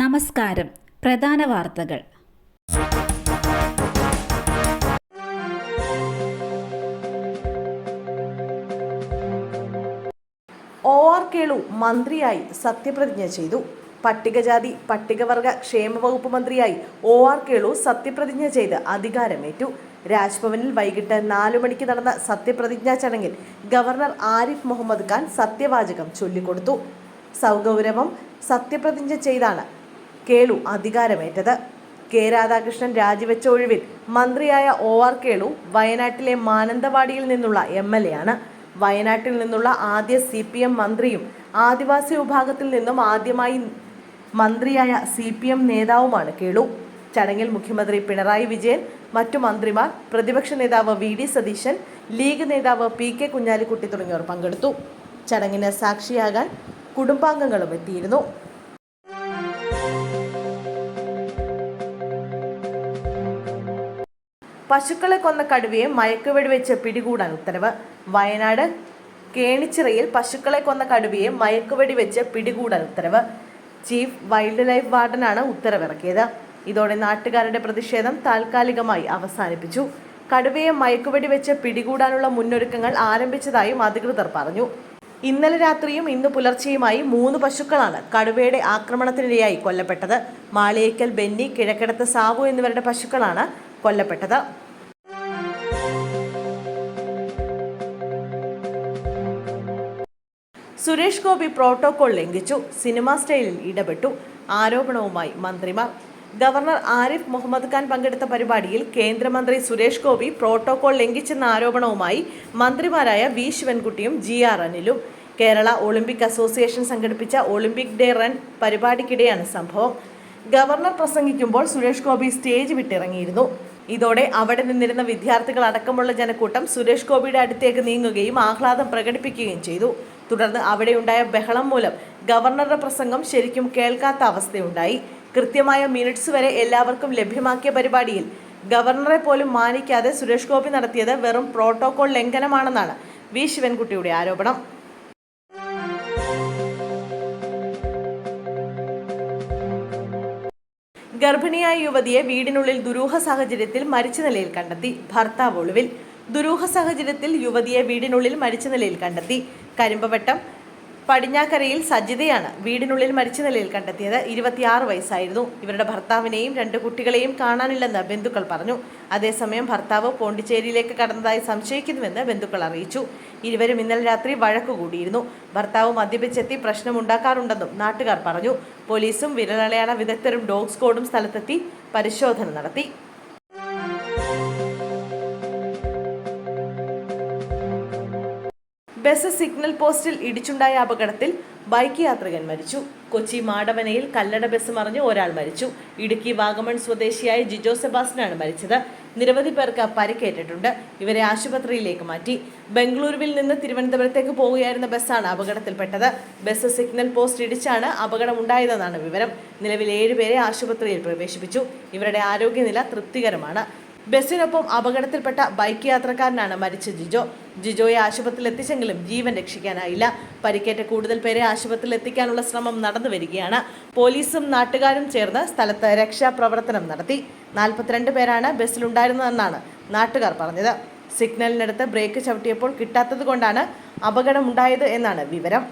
നമസ്കാരം. പ്രധാന വാർത്തകൾ. ഒ ആർ കേളു മന്ത്രിയായി സത്യപ്രതിജ്ഞ ചെയ്തു. പട്ടികജാതി പട്ടികവർഗ ക്ഷേമ വകുപ്പ് മന്ത്രിയായി ഒ ആർ കേളു സത്യപ്രതിജ്ഞ ചെയ്ത് അധികാരമേറ്റു. രാജ്ഭവനിൽ വൈകിട്ട് നാലു മണിക്ക് നടന്ന സത്യപ്രതിജ്ഞാ ചടങ്ങിൽ ഗവർണർ ആരിഫ് മുഹമ്മദ് ഖാൻ സത്യവാചകം ചൊല്ലിക്കൊടുത്തു. സൗഗൗരവം സത്യപ്രതിജ്ഞ ചെയ്താണ് കേളു അധികാരമേറ്റത്. കെ. രാധാകൃഷ്ണൻ രാജിവെച്ച ഒഴിവിൽ മന്ത്രിയായ ഒ. ആർ. കേളു വയനാട്ടിലെ മാനന്തവാടിയിൽ നിന്നുള്ള എം. എൽ. എ. ആണ്. വയനാട്ടിൽ നിന്നുള്ള ആദ്യ സി. പി. എം. മന്ത്രിയും ആദിവാസി വിഭാഗത്തിൽ നിന്നും ആദ്യമായി മന്ത്രിയായ സി. പി. എം. നേതാവുമാണ് കേളു. ചടങ്ങിൽ മുഖ്യമന്ത്രി പിണറായി വിജയൻ മറ്റു മന്ത്രിമാർ പ്രതിപക്ഷ നേതാവ് വി. ഡി. സതീശൻ ലീഗ് നേതാവ് പി. കെ. കുഞ്ഞാലിക്കുട്ടി തുടങ്ങിയവർ പങ്കെടുത്തു. ചടങ്ങിന് സാക്ഷിയാകാൻ കുടുംബാംഗങ്ങളും എത്തിയിരുന്നു. പശുക്കളെ കൊന്ന കടുവയെ മയക്കുവെടി വെച്ച് പിടികൂടാൻ ഉത്തരവ്. വയനാട് കേണിച്ചിറയിൽ പശുക്കളെ കൊന്ന കടുവയെ മയക്കുവെടി വെച്ച് പിടികൂടാൻ ഉത്തരവ്. ചീഫ് വൈൽഡ് ലൈഫ് വാർഡനാണ് ഉത്തരവിറക്കിയത്. ഇതോടെ നാട്ടുകാരുടെ പ്രതിഷേധം താൽക്കാലികമായി അവസാനിപ്പിച്ചു. കടുവയെ മയക്കുവെടി വെച്ച് പിടികൂടാനുള്ള മുന്നൊരുക്കങ്ങൾ ആരംഭിച്ചതായും അധികൃതർ പറഞ്ഞു. ഇന്നലെ രാത്രിയും ഇന്ന് പുലർച്ചെയുമായി മൂന്ന് പശുക്കളാണ് കടുവയുടെ ആക്രമണത്തിനിരയായി കൊല്ലപ്പെട്ടത്. മാളിയേക്കൽ ബെന്നി കിഴക്കിടത്ത് സാവു എന്നിവരുടെ പശുക്കളാണ് കൊല്ലപ്പെട്ടത്. സുരേഷ് ഗോപി പ്രോട്ടോകോൾ ലംഘിച്ചു. സിനിമാ സ്റ്റൈലിൽ ഇടപെട്ടു. ആരോപണവുമായി മന്ത്രിമാർ. ഗവർണർ ആരിഫ് മുഹമ്മദ് ഖാൻ പങ്കെടുത്ത പരിപാടിയിൽ കേന്ദ്രമന്ത്രി സുരേഷ് ഗോപി പ്രോട്ടോകോൾ ലംഘിച്ചെന്ന ആരോപണവുമായി മന്ത്രിമാരായ വി ശിവൻകുട്ടിയും ജി ആർ അനിലും. കേരള ഒളിമ്പിക് അസോസിയേഷൻ സംഘടിപ്പിച്ച ഒളിമ്പിക് ഡേ റൺ പരിപാടിക്കിടെയാണ് സംഭവം. ഗവർണർ പ്രസംഗിക്കുമ്പോൾ സുരേഷ് ഗോപി സ്റ്റേജ് വിട്ടിറങ്ങിയിരുന്നു. ഇതോടെ അവിടെ നിന്നിരുന്ന വിദ്യാർത്ഥികൾ അടക്കമുള്ള ജനക്കൂട്ടം സുരേഷ് ഗോപിയുടെ അടുത്തേക്ക് നീങ്ങുകയും ആഹ്ലാദം പ്രകടിപ്പിക്കുകയും ചെയ്തു. തുടർന്ന് അവിടെയുണ്ടായ ബഹളം മൂലം ഗവർണറുടെ പ്രസംഗം ശരിക്കും കേൾക്കാത്ത അവസ്ഥയുണ്ടായി. കൃത്യമായ മിനിറ്റ്സ് വരെ എല്ലാവർക്കും ലഭ്യമാക്കിയ പരിപാടിയിൽ ഗവർണറെ പോലും മാനിക്കാതെ സുരേഷ് ഗോപി നടത്തിയത് വെറും പ്രോട്ടോകോൾ ലംഘനമാണെന്നാണ് വി. ശിവൻകുട്ടിയുടെ ആരോപണം. ഗർഭിണിയായ യുവതിയെ വീടിനുള്ളിൽ ദുരൂഹ സാഹചര്യത്തിൽ മരിച്ച നിലയിൽ കണ്ടെത്തി. ഭർത്താവ് ഒളിവിൽ ദുരൂഹ സാഹചര്യത്തിൽ യുവതിയെ വീടിനുള്ളിൽ മരിച്ച നിലയിൽ കണ്ടെത്തി. കരിമ്പവട്ടം പടിഞ്ഞാക്കരയിൽ സജിതയാണ് വീടിനുള്ളിൽ മരിച്ച നിലയിൽ കണ്ടെത്തിയത്. ഇരുപത്തിയാറ് വയസ്സായിരുന്നു. ഇവരുടെ ഭർത്താവിനെയും രണ്ട് കുട്ടികളെയും കാണാനില്ലെന്ന് ബന്ധുക്കൾ പറഞ്ഞു. അതേസമയം ഭർത്താവ് പോണ്ടിച്ചേരിയിലേക്ക് കടന്നതായി സംശയിക്കുന്നുവെന്ന് ബന്ധുക്കൾ അറിയിച്ചു. ഇരുവരും ഇന്നലെ രാത്രി വഴക്കുകൂടിയിരുന്നു. ഭർത്താവ് മദ്യപിച്ചെത്തി പ്രശ്നമുണ്ടാക്കാറുണ്ടെന്നും നാട്ടുകാർ പറഞ്ഞു. പോലീസും വിരലടയാള വിദഗ്ധരും ഡോഗ് സ്ക്വാഡും സ്ഥലത്തെത്തി പരിശോധന നടത്തി. ബസ് സിഗ്നൽ പോസ്റ്റിൽ ഇടിച്ചുണ്ടായ അപകടത്തിൽ ബൈക്ക് യാത്രികൻ മരിച്ചു. കൊച്ചി മാടവനയിൽ കല്ലട ബസ് മറിഞ്ഞ് ഒരാൾ മരിച്ചു. ഇടുക്കി വാഗമൺ സ്വദേശിയായ ജിജോ സെബാസ്റ്റിനാണ് മരിച്ചത്. നിരവധി പേർക്ക് പരിക്കേറ്റിട്ടുണ്ട്. ഇവരെ ആശുപത്രിയിലേക്ക് മാറ്റി. ബംഗളൂരുവിൽ നിന്ന് തിരുവനന്തപുരത്തേക്ക് പോവുകയായിരുന്ന ബസ്സാണ് അപകടത്തിൽപ്പെട്ടത്. ബസ് സിഗ്നൽ പോസ്റ്റ് ഇടിച്ചാണ് അപകടമുണ്ടായതെന്നാണ് വിവരം. നിലവിൽ ഏഴുപേരെ ആശുപത്രിയിൽ പ്രവേശിപ്പിച്ചു. ഇവരുടെ ആരോഗ്യനില തൃപ്തികരമാണ്. ബസ്സിനൊപ്പം അപകടത്തിൽപ്പെട്ട ബൈക്ക് യാത്രക്കാരനാണ് മരിച്ച ജിജോ. ജിജോയെ ആശുപത്രിയിൽ എത്തിച്ചെങ്കിലും ജീവൻ രക്ഷിക്കാനായില്ല. പരിക്കേറ്റ കൂടുതൽ പേരെ ആശുപത്രിയിൽ എത്തിക്കാനുള്ള ശ്രമം നടന്നു വരികയാണ്. പോലീസും നാട്ടുകാരും ചേർന്ന് സ്ഥലത്ത് രക്ഷാപ്രവർത്തനം നടത്തി. നാൽപ്പത്തിരണ്ട് പേരാണ് ബസ്സിലുണ്ടായിരുന്നതെന്നാണ് നാട്ടുകാർ പറഞ്ഞത്. സിഗ്നലിനടുത്ത് ബ്രേക്ക് ചവിട്ടിയപ്പോൾ കിട്ടാത്തത് കൊണ്ടാണ് അപകടമുണ്ടായത് എന്നാണ് വിവരം.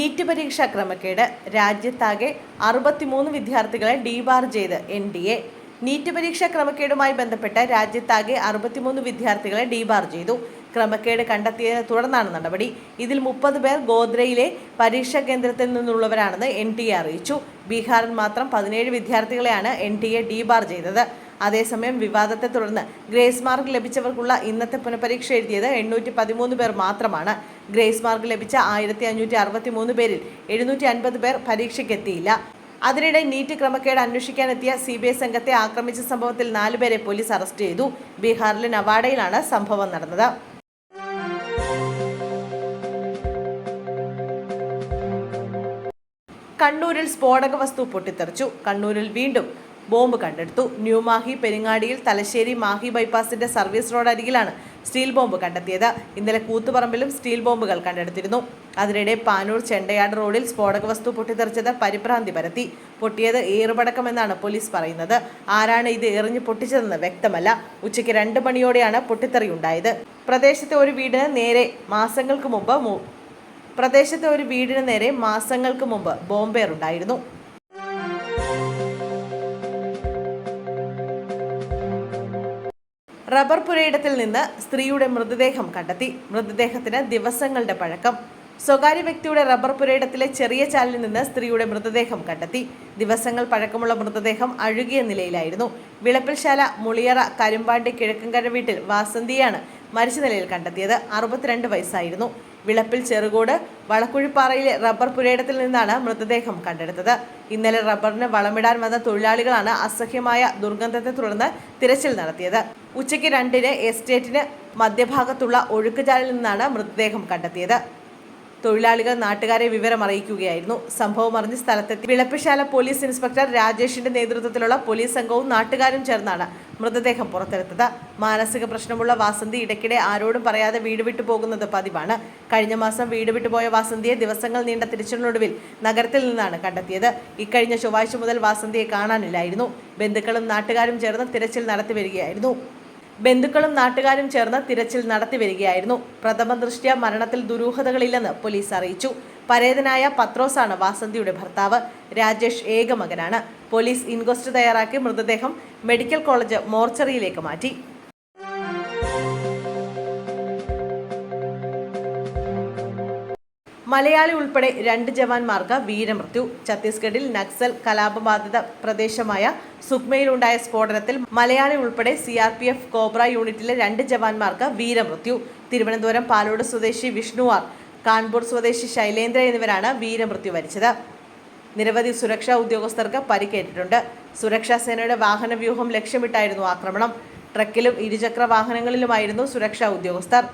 നീറ്റ് പരീക്ഷാ ക്രമക്കേട്. രാജ്യത്താകെ അറുപത്തിമൂന്ന് വിദ്യാർത്ഥികളെ ഡീബാർ ചെയ്ത് എൻ ഡി എ നീറ്റ് പരീക്ഷാ ക്രമക്കേടുമായി ബന്ധപ്പെട്ട് രാജ്യത്താകെ അറുപത്തിമൂന്ന് വിദ്യാർത്ഥികളെ ഡീബാർ ചെയ്തു. ക്രമക്കേട് കണ്ടെത്തിയതിനെ തുടർന്നാണ് നടപടി. ഇതിൽ മുപ്പത് പേർ ഗോദ്രയിലെ പരീക്ഷാ കേന്ദ്രത്തിൽ നിന്നുള്ളവരാണെന്ന് എൻ ടി എ അറിയിച്ചു. ബീഹാറിൽ മാത്രം പതിനേഴ് വിദ്യാർത്ഥികളെയാണ് എൻ ടി എ ഡീബാർ ചെയ്തത്. അതേസമയം വിവാദത്തെ തുടർന്ന് ഗ്രേസ് മാർക്ക് ലഭിച്ചവർക്കുള്ള ഇന്നത്തെ പുനഃപരീക്ഷ എഴുതിയത് എണ്ണൂറ്റി പതിമൂന്ന് പേർ മാത്രമാണ്. ഗ്രേസ് മാർക്ക് ലഭിച്ച ആയിരത്തി അഞ്ഞൂറ്റി അറുപത്തി മൂന്ന് പേരിൽ എഴുന്നൂറ്റി അൻപത് പേർ പരീക്ഷയ്ക്കെത്തിയില്ല. അതിനിടെ നീറ്റ് ക്രമക്കേട് അന്വേഷിക്കാനെത്തിയ സി ബി ഐ സംഘത്തെ ആക്രമിച്ച സംഭവത്തിൽ നാലുപേരെ പോലീസ് അറസ്റ്റ് ചെയ്തു. ബീഹാറിലെ നവാഡയിലാണ് സംഭവം നടന്നത്. കണ്ണൂരിൽ സ്ഫോടക വസ്തു പൊട്ടിത്തെറിച്ചു. കണ്ണൂരിൽ വീണ്ടും ബോംബ് കണ്ടെടുത്തു. ന്യൂ മാഹി പെരിങ്ങാടിയിൽ തലശ്ശേരി മാഹി ബൈപ്പാസിന്റെ സർവീസ് റോഡ് അരികിലാണ് സ്റ്റീൽ ബോംബ് കണ്ടെത്തിയത്. ഇന്നലെ കൂത്തുപറമ്പിലും സ്റ്റീൽ ബോംബുകൾ കണ്ടെടുത്തിരുന്നു. അതിനിടെ പാനൂർ ചെണ്ടയാട് റോഡിൽ സ്ഫോടക വസ്തു പൊട്ടിത്തെറിച്ചത് പരിഭ്രാന്തി പരത്തി. പൊട്ടിയത് ഏറുപടക്കമെന്നാണ് പോലീസ് പറയുന്നത്. ആരാണ് ഇത് എറിഞ്ഞു പൊട്ടിച്ചതെന്ന് വ്യക്തമല്ല. ഉച്ചയ്ക്ക് രണ്ട് മണിയോടെയാണ് പൊട്ടിത്തെറി ഉണ്ടായത്. പ്രദേശത്തെ ഒരു വീടിന് നേരെ മാസങ്ങൾക്ക് മുമ്പ് പ്രദേശത്തെ ഒരു വീടിന് നേരെ മാസങ്ങൾക്ക് മുമ്പ് ബോംബേറുണ്ടായിരുന്നു. റബ്ബർ പുരയിടത്തിൽ നിന്ന് സ്ത്രീയുടെ മൃതദേഹം കണ്ടെത്തി. മൃതദേഹത്തിന് ദിവസങ്ങളുടെ പഴക്കം. സ്വകാര്യ വ്യക്തിയുടെ റബ്ബർ പുരയിടത്തിലെ ചെറിയ ചാലിൽ നിന്ന് സ്ത്രീയുടെ മൃതദേഹം കണ്ടെത്തി. ദിവസങ്ങൾ പഴക്കമുള്ള മൃതദേഹം അഴുകിയ നിലയിലായിരുന്നു. വിളപ്പിൽശാല മുളിയറ കരുമ്പാണ്ടി കിഴക്കങ്കര വീട്ടിൽ വാസന്തിയാണ് മരിച്ച നിലയിൽ കണ്ടെത്തിയത്. അറുപത്തിരണ്ട് വയസ്സായിരുന്നു. വിളപ്പിൽ ചെറുകോട് വളക്കുഴിപ്പാറയിലെ റബ്ബർ പുരയിടത്തിൽ നിന്നാണ് മൃതദേഹം കണ്ടെടുത്തത്. ഇന്നലെ റബ്ബറിന് വളമിടാൻ വന്ന തൊഴിലാളികളാണ് അസഹ്യമായ ദുർഗന്ധത്തെ തുടർന്ന് തിരച്ചിൽ നടത്തിയത്. ഉച്ചയ്ക്ക് രണ്ടിന് എസ്റ്റേറ്റിന് മധ്യഭാഗത്തുള്ള ഒഴുക്കുചാലിൽ നിന്നാണ് മൃതദേഹം കണ്ടെത്തിയത്. തൊഴിലാളികൾ നാട്ടുകാരെ വിവരം അറിയിക്കുകയായിരുന്നു. സംഭവം അറിഞ്ഞ് സ്ഥലത്തെത്തി വിളപ്പിശാല പോലീസ് ഇൻസ്പെക്ടർ രാജേഷിന്റെ നേതൃത്വത്തിലുള്ള പോലീസ് സംഘവും നാട്ടുകാരും ചേർന്നാണ് മൃതദേഹം പുറത്തെടുത്തത്. മാനസിക പ്രശ്നമുള്ള വാസന്തി ഇടയ്ക്കിടെ ആരോടും പറയാതെ വീട് വിട്ടു പോകുന്നത് പതിവാണ്. കഴിഞ്ഞ മാസം വീട് വിട്ടുപോയ വാസന്തിയെ ദിവസങ്ങൾ നീണ്ട തിരച്ചിലിനൊടുവിൽ നഗരത്തിൽ നിന്നാണ് കണ്ടെത്തിയത്. ഇക്കഴിഞ്ഞ ചൊവ്വാഴ്ച മുതൽ വാസന്തിയെ കാണാനില്ലായിരുന്നു. ബന്ധുക്കളും നാട്ടുകാരും ചേർന്ന് തിരച്ചിൽ നടത്തി വരികയായിരുന്നു. ബന്ധുക്കളും നാട്ടുകാരും ചേർന്ന് തിരച്ചിൽ നടത്തി വരികയായിരുന്നു. പ്രഥമ ദൃഷ്ട്യ മരണത്തിൽ ദുരൂഹതകളില്ലെന്ന് പോലീസ് അറിയിച്ചു. പരേതനായ പത്രോസാണ് വാസന്തിയുടെ ഭർത്താവ്. രാജേഷ് ഏക മകനാണ് പോലീസ് ഇൻക്വസ്റ്റ് തയ്യാറാക്കി മൃതദേഹം മെഡിക്കൽ കോളേജ് മോർച്ചറിയിലേക്ക് മാറ്റി. മലയാളി ഉൾപ്പെടെ രണ്ട് ജവാന്മാർക്ക് വീരമൃത്യു. ഛത്തീസ്ഗഡിൽ നക്സൽ കലാപബാധിത പ്രദേശമായ സുക്മയിലുണ്ടായ സ്ഫോടനത്തിൽ മലയാളി ഉൾപ്പെടെ C R P F cobra യൂണിറ്റിലെ രണ്ട് ജവാന്മാർക്ക് വീരമൃത്യു. തിരുവനന്തപുരം പാലോട് സ്വദേശി വിഷ്ണുവാർ കാൺപൂർ സ്വദേശി ശൈലേന്ദ്ര എന്നിവരാണ് വീരമൃത്യു വരിച്ചത്. നിരവധി സുരക്ഷാ ഉദ്യോഗസ്ഥർക്ക് പരിക്കേറ്റിട്ടുണ്ട്. സുരക്ഷാ സേനയുടെ വാഹന വ്യൂഹം ലക്ഷ്യമിട്ടായിരുന്നു ആക്രമണം. ട്രക്കിലും ഇരുചക്ര വാഹനങ്ങളിലുമായിരുന്നു സുരക്ഷാ ഉദ്യോഗസ്ഥർ.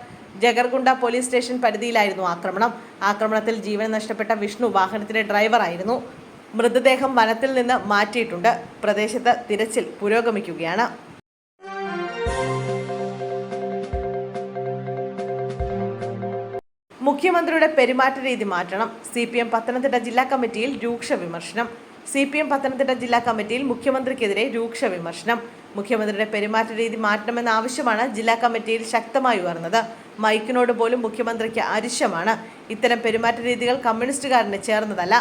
ജഗർഗുണ്ട പോലീസ് സ്റ്റേഷൻ പരിധിയിലായിരുന്നു ആക്രമണം. ആക്രമണത്തിൽ ജീവൻ നഷ്ടപ്പെട്ട വിഷ്ണു വാഹനത്തിലെ ഡ്രൈവറായിരുന്നു. മൃതദേഹം വനത്തിൽ നിന്ന് മാറ്റിയിട്ടുണ്ട്. പ്രദേശത്ത് തിരച്ചിൽ പുരോഗമിക്കുകയാണ്. മുഖ്യമന്ത്രിയുടെ പെരുമാറ്റ രീതി മാറ്റണം. സി പി എം പത്തനംതിട്ട ജില്ലാ കമ്മിറ്റിയിൽ രൂക്ഷ വിമർശനം. സി പി എം പത്തനംതിട്ട ജില്ലാ കമ്മിറ്റിയിൽ മുഖ്യമന്ത്രിക്കെതിരെ രൂക്ഷ വിമർശനം. മുഖ്യമന്ത്രിയുടെ പെരുമാറ്റ രീതി മാറ്റണമെന്ന ആവശ്യമാണ് ജില്ലാ കമ്മിറ്റിയിൽ ശക്തമായി ഉയർന്നത്. മൈക്കിനോട് പോലും മുഖ്യമന്ത്രിക്ക് അരിശമാണ് ഇത്തരം പെരുമാറ്റ രീതികൾ കമ്മ്യൂണിസ്റ്റുകാരന് ചേർന്നതല്ല.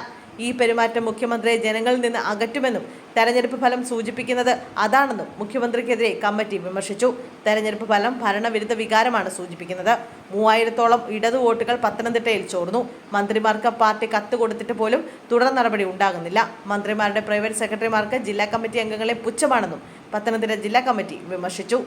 ഈ പെരുമാറ്റം മുഖ്യമന്ത്രിയെ ജനങ്ങളിൽ നിന്ന് അകറ്റുമെന്നും തെരഞ്ഞെടുപ്പ് ഫലം സൂചിപ്പിക്കുന്നത് അതാണെന്നും മുഖ്യമന്ത്രിക്കെതിരെ കമ്മിറ്റി വിമർശിച്ചു. തെരഞ്ഞെടുപ്പ് ഫലം ഭരണവിരുദ്ധ വികാരമാണ് സൂചിപ്പിക്കുന്നത്. മൂവായിരത്തോളം ഇടതു വോട്ടുകൾ പത്തനംതിട്ടയിൽ ചോർന്നു. മന്ത്രിമാർക്ക് പാർട്ടി കത്ത് കൊടുത്തിട്ട് പോലും തുടർ നടപടി ഉണ്ടാകുന്നില്ല. മന്ത്രിമാരുടെ പ്രൈവറ്റ് സെക്രട്ടറിമാർക്ക് ജില്ലാ കമ്മിറ്റി അംഗങ്ങളെ പുച്ഛമാണെന്നും പത്തനംതിട്ട ജില്ലാ കമ്മിറ്റി വിമർശിച്ചു.